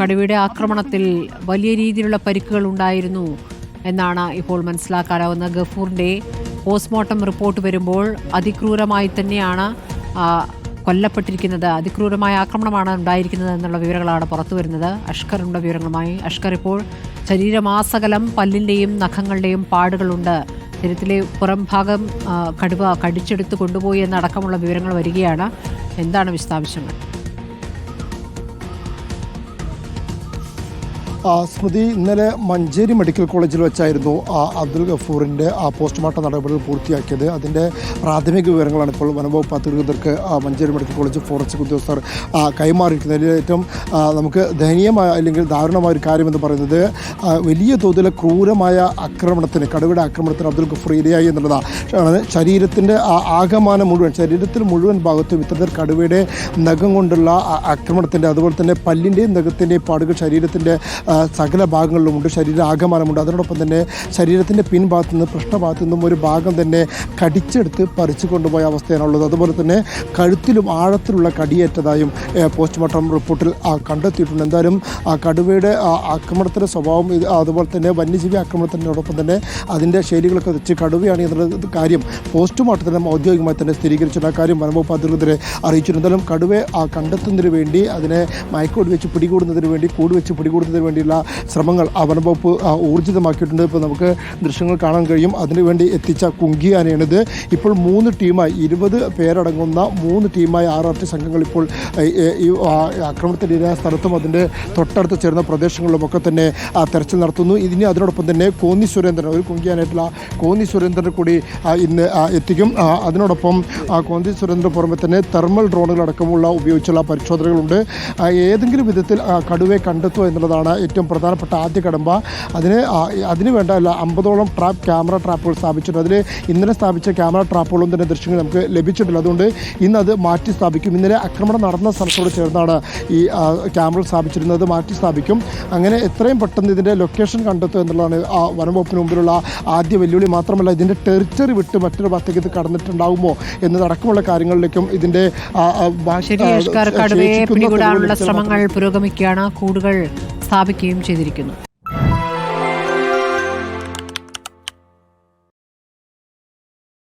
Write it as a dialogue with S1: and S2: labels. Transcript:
S1: കടുവയുടെ ആക്രമണത്തിൽ വലിയ രീതിയിലുള്ള പരിക്കുകൾ ഉണ്ടായിരുന്നു എന്നാണ് ഇപ്പോൾ മനസ്സിലാക്കാനാവുന്ന ഗഫൂറിന്റെ പോസ്റ്റ്മോർട്ടം റിപ്പോർട്ട് വരുമ്പോൾ അതിക്രൂരമായി തന്നെയാണ് കൊല്ലപ്പെട്ടിരിക്കുന്നത്. അതിക്രൂരമായ ആക്രമണമാണ് ഉണ്ടായിരിക്കുന്നത് എന്നുള്ള വിവരങ്ങളാണ് പുറത്തു വരുന്നത്. അഷ്കറിന്റെ വിവരങ്ങളുമായി. അഷ്കർ ഇപ്പോൾ ശരീരമാസകലം പല്ലിന്റെയും നഖങ്ങളുടെയും പാടുകളുണ്ട്. ശരീരത്തിലെ പുറം ഭാഗം കടുവ കടിച്ചെടുത്ത് കൊണ്ടുപോയി എന്നടക്കമുള്ള വിവരങ്ങൾ വരികയാണ്. എന്താണ് വിശദാംശങ്ങൾ?
S2: സ്മൃതി ഇന്നലെ മഞ്ചേരി മെഡിക്കൽ കോളേജിൽ വെച്ചായിരുന്നു ആ അബ്ദുൽ ഗഫൂറിന്റെ ആ പോസ്റ്റ്മോർട്ടം നടപടികൾ പൂർത്തിയാക്കിയത്. അതിന്റെ പ്രാഥമിക വിവരങ്ങളാണ് ഇപ്പോൾ വനംവകുപ്പ് അധികൃതർക്ക് മഞ്ചേരി മെഡിക്കൽ കോളേജ് ഫോറൻസിക് ഉദ്യോഗസ്ഥർ കൈമാറിയിരിക്കുന്നത്. അതിൽ ഏറ്റവും നമുക്ക് ദയനീയമായ അല്ലെങ്കിൽ ദാരുണമായ ഒരു കാര്യമെന്ന് പറയുന്നത് വലിയ തോതിലെ ക്രൂരമായ ആക്രമണത്തിന് കടുവയുടെ ആക്രമണത്തിന് അബ്ദുൽ ഗഫൂർ ഇരയായി എന്നുള്ളതാണ്. ശരീരത്തിന്റെ ആകമാനം മുഴുവൻ ശരീരത്തിൽ മുഴുവൻ ഭാഗത്തും ഇത്തരത്തിൽ കടുവയുടെ നഖം കൊണ്ടുള്ള ആക്രമണത്തിന്റെ അതുപോലെ തന്നെ പല്ലിന്റെയും നഖത്തിന്റെയും പാടുകൾ ശരീരത്തിന്റെ സകല ഭാഗങ്ങളിലുമുണ്ട്. ശരീര ആകമാനമുണ്ട്. അതിനോടൊപ്പം തന്നെ ശരീരത്തിന്റെ പിൻഭാഗത്തു നിന്ന് പൃഷ്ഠഭാഗത്തു നിന്നും ഒരു ഭാഗം തന്നെ കടിച്ചെടുത്ത് പറിച്ചു കൊണ്ടുപോയ അവസ്ഥയാണുള്ളത്. അതുപോലെ തന്നെ കഴുത്തിലും ആഴത്തിലുള്ള കടിയേറ്റതായും പോസ്റ്റ്മോർട്ടം റിപ്പോർട്ടിൽ കണ്ടെത്തിയിട്ടുണ്ട്. എന്തായാലും ആ കടുവയുടെ ആക്രമണത്തിന്റെ സ്വഭാവം അതുപോലെ തന്നെ വന്യജീവി ആക്രമണത്തിനോടൊപ്പം തന്നെ അതിന്റെ ശൈലികളൊക്കെ വെച്ച് കടുവയാണ് എന്നുള്ള കാര്യം പോസ്റ്റ്മോർട്ടത്തിന് ഔദ്യോഗികമായി തന്നെ സ്ഥിരീകരിച്ചിട്ടുണ്ട്. ആ കാര്യം വനംവകുപ്പ് അധികൃതരെ അറിയിച്ചിട്ടുണ്ട്. എന്തായാലും കടുവയെ കണ്ടെത്തുന്നതിന് വേണ്ടി അതിനെ മയക്കോട് വെച്ച് പിടികൂടുന്നതിന് വേണ്ടി കൂട് വെച്ച് പിടികൂടുന്നതിന് വേണ്ടിയുള്ള ശ്രമങ്ങൾ വനംവകുപ്പ് ഊർജിതമാക്കിയിട്ടുണ്ട്. ഇപ്പോൾ നമുക്ക് ദൃശ്യങ്ങൾ കാണാൻ കഴിയും. അതിനുവേണ്ടി എത്തിച്ച കുങ്കിയാനയാണിത് ഇപ്പോൾ മൂന്ന് ടീമായി ഇരുപത് പേരടങ്ങുന്ന മൂന്ന് ടീമായി ആർ ആർ ടി സംഘങ്ങൾ ഇപ്പോൾ ഈ ആ, ഇരയായ സ്ഥലത്തും അതിന്റെ തൊട്ടടുത്ത് ചേർന്ന പ്രദേശങ്ങളിലുമൊക്കെ തന്നെ തെരച്ചിൽ നടത്തുന്നു. ഇതിന് അതിനോടൊപ്പം തന്നെ കോന്നി സുരേന്ദ്രൻ ഒരു കുങ്കിയാനായിട്ടുള്ള കോന്നി സുരേന്ദ്രൻ കൂടി ഇന്ന് എത്തിക്കും. അതിനോടൊപ്പം കോന്നി സുരേന്ദ്രന് പുറമെ തന്നെ തെർമൽ ഡ്രോണുകളടക്കമുള്ള ഉപയോഗിച്ചുള്ള പരിശോധനകളുണ്ട്. ഏതെങ്കിലും വിധത്തിൽ കടുവയെ കണ്ടെത്തുക എന്നുള്ളതാണ് ഏറ്റവും പ്രധാനപ്പെട്ട ആദ്യ കടമ്പ. അതിന് അതിന് വേണ്ട അല്ല അമ്പതോളം ട്രാപ്പ് ക്യാമറ ട്രാപ്പുകൾ സ്ഥാപിച്ചിട്ടുണ്ട്. അതിൽ ഇന്നലെ സ്ഥാപിച്ച ക്യാമറ ട്രാപ്പുകളും തന്നെ ദൃശ്യങ്ങൾ നമുക്ക് ലഭിച്ചിട്ടില്ല അതുകൊണ്ട് ഇന്ന് അത് മാറ്റി സ്ഥാപിക്കും. ഇന്നലെ ആക്രമണം നടന്ന സ്ഥലത്തോട് ചേർന്നാണ് ഈ ക്യാമറ സ്ഥാപിച്ചിരുന്നത്. മാറ്റി സ്ഥാപിക്കും. അങ്ങനെ എത്രയും പെട്ടെന്ന് ഇതിന്റെ ലൊക്കേഷൻ കണ്ടെത്തുക എന്നുള്ളതാണ് ആ വനംവകുപ്പിന് മുമ്പിലുള്ള ആദ്യ വെല്ലുവിളി. മാത്രമല്ല ഇതിന്റെ ടെറിറ്ററി വിട്ട് മറ്റൊരു ഭാഗത്തേക്ക് ഇത് കടന്നിട്ടുണ്ടാകുമോ എന്നതടക്കമുള്ള കാര്യങ്ങളിലേക്കും
S1: ഇതിന്റെ കടുവയെ പിടികൂടാനുള്ള ശ്രമങ്ങൾ പുരോഗമിക്കുകയാണ്. കൂടുകൾ സ്ഥാപിക്കുകയും ചെയ്തിരിക്കുന്നു.